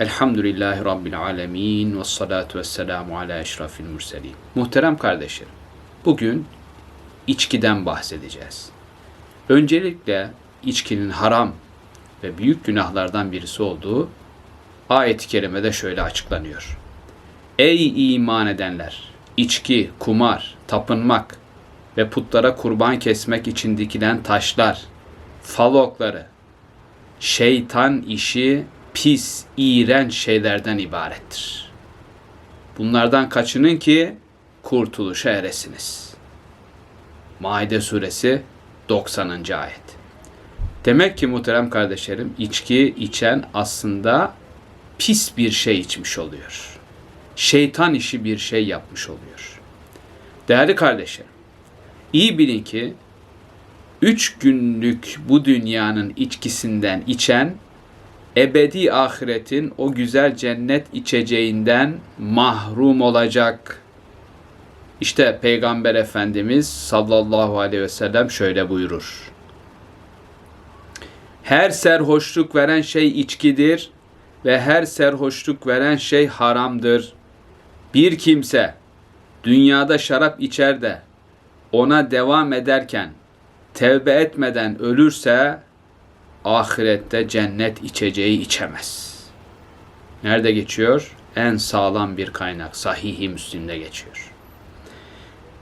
Elhamdülillahi Rabbil alemin ve salatu ve selamu ala eşrafil murselin. Muhterem kardeşlerim, bugün içkiden bahsedeceğiz. Öncelikle içkinin haram ve büyük günahlardan birisi olduğu ayet-i kerimede şöyle açıklanıyor. Ey iman edenler! İçki, kumar, tapınmak ve putlara kurban kesmek için dikilen taşlar, fal okları, şeytan işi pis, iğrenç şeylerden ibarettir. Bunlardan kaçının ki kurtuluşa eresiniz. Maide suresi 90. ayet. Demek ki muhterem kardeşlerim içki içen aslında pis bir şey içmiş oluyor. Şeytan işi bir şey yapmış oluyor. Değerli kardeşlerim, iyi bilin ki üç günlük bu dünyanın içkisinden içen ebedi ahiretin o güzel cennet içeceğinden mahrum olacak. İşte Peygamber Efendimiz sallallahu aleyhi ve sellem şöyle buyurur. Her serhoşluk veren şey içkidir ve her serhoşluk veren şey haramdır. Bir kimse dünyada şarap içer de ona devam ederken tevbe etmeden ölürse ahirette cennet içeceği içemez. Nerede geçiyor? En sağlam bir kaynak. Sahih-i Müslim'de geçiyor.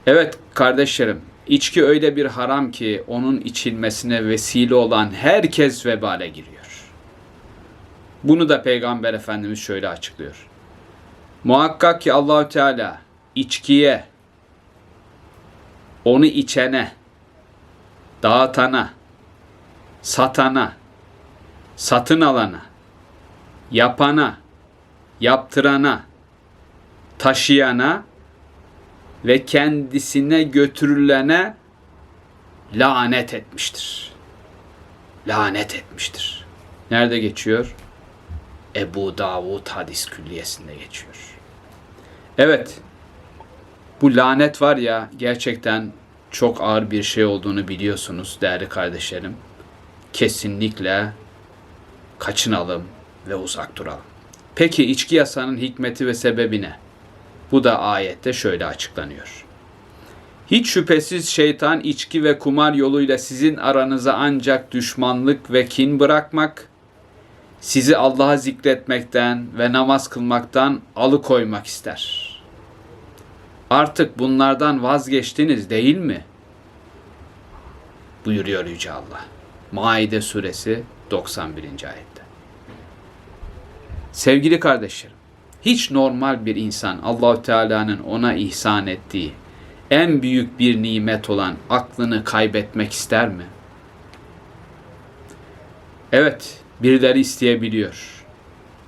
Evet kardeşlerim, içki öyle bir haram ki onun içilmesine vesile olan herkes vebale giriyor. Bunu da Peygamber Efendimiz şöyle açıklıyor. Muhakkak ki Allahü Teala içkiye, onu içene, dağıtana, satana, satın alana, yapana, yaptırana, taşıyana ve kendisine götürülene lanet etmiştir. Lanet etmiştir. Nerede geçiyor? Ebu Davud hadis külliyesinde geçiyor. Evet, bu lanet var ya gerçekten çok ağır bir şey olduğunu biliyorsunuz değerli kardeşlerim. Kesinlikle kaçınalım ve uzak duralım. Peki içki yasağının hikmeti ve sebebi ne? Bu da ayette şöyle açıklanıyor. Hiç şüphesiz şeytan içki ve kumar yoluyla sizin aranıza ancak düşmanlık ve kin bırakmak, sizi Allah'a zikretmekten ve namaz kılmaktan alıkoymak ister. Artık bunlardan vazgeçtiniz değil mi? Buyuruyor Yüce Allah. Maide suresi 91. ayette. Sevgili kardeşlerim, hiç normal bir insan Allahü Teala'nın ona ihsan ettiği en büyük bir nimet olan aklını kaybetmek ister mi? Evet, birileri isteyebiliyor.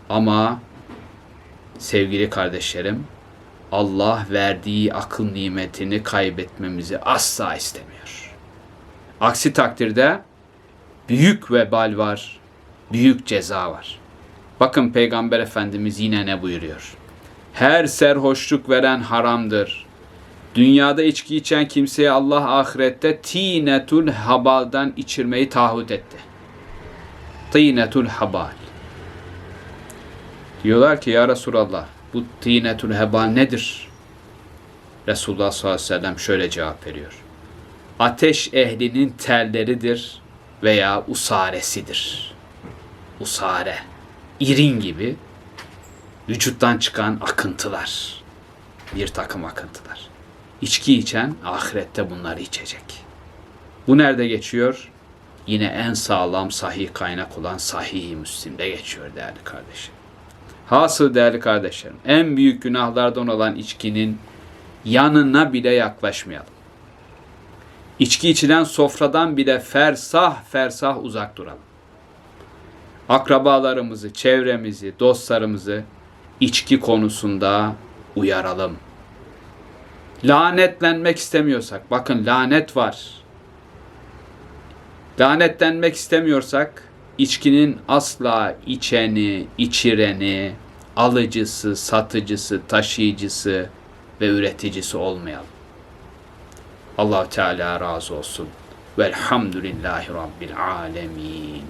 Ama sevgili kardeşlerim, Allah verdiği akıl nimetini kaybetmemizi asla istemiyor. Aksi takdirde büyük vebal var, büyük ceza var. Bakın Peygamber Efendimiz yine ne buyuruyor? Her serhoşluk veren haramdır. Dünyada içki içen kimseye Allah ahirette tinetul habaldan içirmeyi taahhüt etti. Tinetul habal. Diyorlar ki ya Resulallah bu tinetul hebal nedir? Resulullah sallallahu aleyhi ve sellem şöyle cevap veriyor. Ateş ehlinin telleridir veya usaresidir. Usare, irin gibi vücuttan çıkan akıntılar. Bir takım akıntılar. İçki içen ahirette bunları içecek. Bu nerede geçiyor? Yine en sağlam sahih kaynak olan sahih Müslim'de geçiyor değerli kardeşim. Hasıl değerli kardeşlerim, en büyük günahlardan olan içkinin yanına bile yaklaşmayalım. İçki içilen sofradan bile fersah fersah uzak duralım. Akrabalarımızı, çevremizi, dostlarımızı içki konusunda uyaralım. Lanetlenmek istemiyorsak, bakın lanet var. Lanetlenmek istemiyorsak, içkinin asla içeni, içireni, alıcısı, satıcısı, taşıyıcısı ve üreticisi olmayalım. Allah Teala razı olsun. Velhamdülillahi Rabbil alemin.